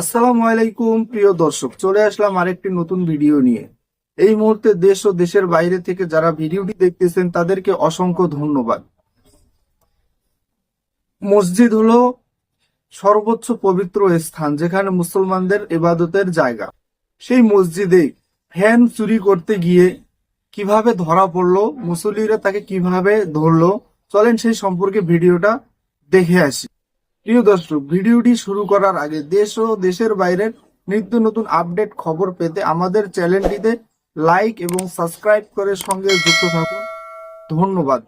আসসালামু আলাইকুম, প্রিয় দর্শক। চলে আসলাম আরেকটি নতুন ভিডিও নিয়ে। এই মুহূর্তে দেশ ও দেশের বাইরে থেকে যারা ভিডিওটি দেখতেছেন, তাদেরকে অসংখ্য ধন্যবাদ। মসজিদ হলো সর্বোচ্চ পবিত্র স্থান, যেখানে মুসলমানদের এবাদতের জায়গা। সেই মসজিদে ফ্যান চুরি করতে গিয়ে কীভাবে ধরা পড়ল, মুসল্লিরা তাকে কীভাবে ধরলো, চলেন সেই সম্পর্কে ভিডিওটা দেখে আসি। প্রিয় দর্শক, ভিডিওটি শুরু করার আগে দেশ ও দেশের বাইরের নিত্য নতুন আপডেট খবর পেতে আমাদের চ্যানেলটিতে লাইক এবং সাবস্ক্রাইব করে সঙ্গে যুক্ত থাকুন। ধন্যবাদ।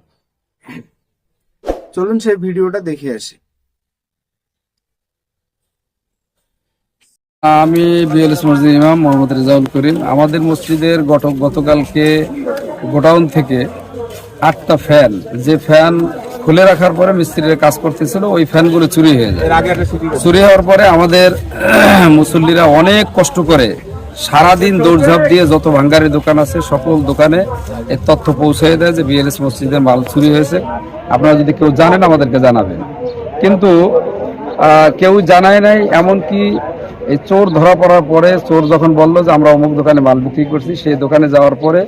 চলুন সেই ভিডিওটা দেখে আসি। আমি বিএলএস মসজিদ ইমাম মোহাম্মদ রেজাউল করিম। আমাদের মসজিদের গত গতকালকে গোডাউন থেকে আটটা ফ্যান, যে ফ্যান খুলে রাখার পরে মিস্ত্রিরা কাজ করতেছিল ওই ফ্যানগুলো চুরি হয়ে যায়। চুরি হওয়ার পরে আমাদের মুসল্লিরা অনেক কষ্ট করে সারাদিন দৌড়ঝাঁপ দিয়ে যত ভাঙ্গারি দোকান আছে সকল দোকানে এর তথ্য পৌঁছে দেয় যে বিএলএস মসজিদের মাল চুরি হয়েছে। আপনারা যদি কেউ জানেন আমাদেরকে জানাবেন। কিন্তু কেউ জানায় নাই এমনকি এই চোর ধরা পড়ার পরে চোর যখন বলল যে আমরা অমুক দোকানে মাল বিক্রি করছি সেই দোকানে যাওয়ার পরে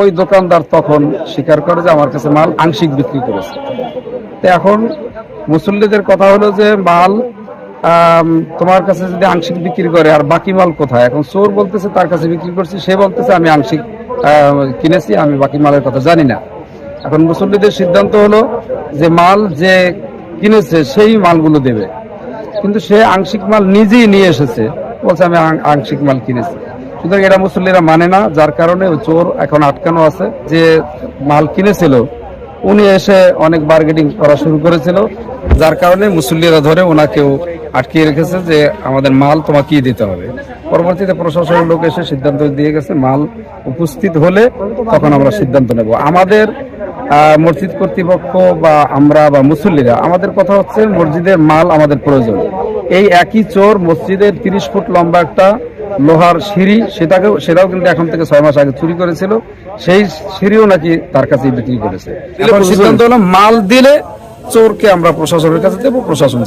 ওই দোকানদার তখন স্বীকার করে যে আমার কাছে মাল আংশিক বিক্রি করেছে। তো এখন মুসল্লিদের কথা হলো যে মাল তোমার কাছে যদি আংশিক বিক্রি করে আর বাকি মাল কোথায়? এখন চোর বলতেছে, তার কাছে বিক্রি করছি, সে বলতেছে, আমি আংশিক কিনেছি, আমি বাকি মালের কথা জানি না। এখন মুসল্লিদের সিদ্ধান্ত হলো যে মাল যে কিনেছে, সেই মালগুলো দেবে। কিন্তু সে আংশিক মাল নিজেই নিয়ে এসেছে, বলছে, আমি আংশিক মাল কিনেছি। সুতরাং এরা মুসল্লিরা মানে না, যার কারণে ওই চোর এখন আটকানো আছে। যে মাল কিনেছিল, উনি এসে অনেক বার্গেটিং করা শুরু করেছিল, যার কারণে মুসল্লিরা ধরে ওনাকেও আটকিয়ে রেখেছে যে আমাদের মাল তোমাকে দিতে হবে। পরবর্তীতে প্রশাসনের লোক এসে সিদ্ধান্ত দিয়ে গেছে, মাল উপস্থিত হলে তখন আমরা সিদ্ধান্ত নেব। আমাদের মসজিদ কর্তৃপক্ষ বা আমরা বা মুসল্লিরা, আমাদের কথা হচ্ছে মসজিদের মাল আমাদের প্রয়োজন। এই একই চোর মসজিদের তিরিশ ফুট লম্বা একটা লোহার সিঁড়ি সেটাকেও সেটাও কিন্তু এখন থেকে ছয় মাস আগে চুরি করেছিল। সেই সিঁড়িও নাকি তার কাছে বিক্রি করেছে। এখন সিদ্ধান্ত হলো মাল দিলে চোরকে আমরা প্রশাসনের কাছে দেবো প্রশাসন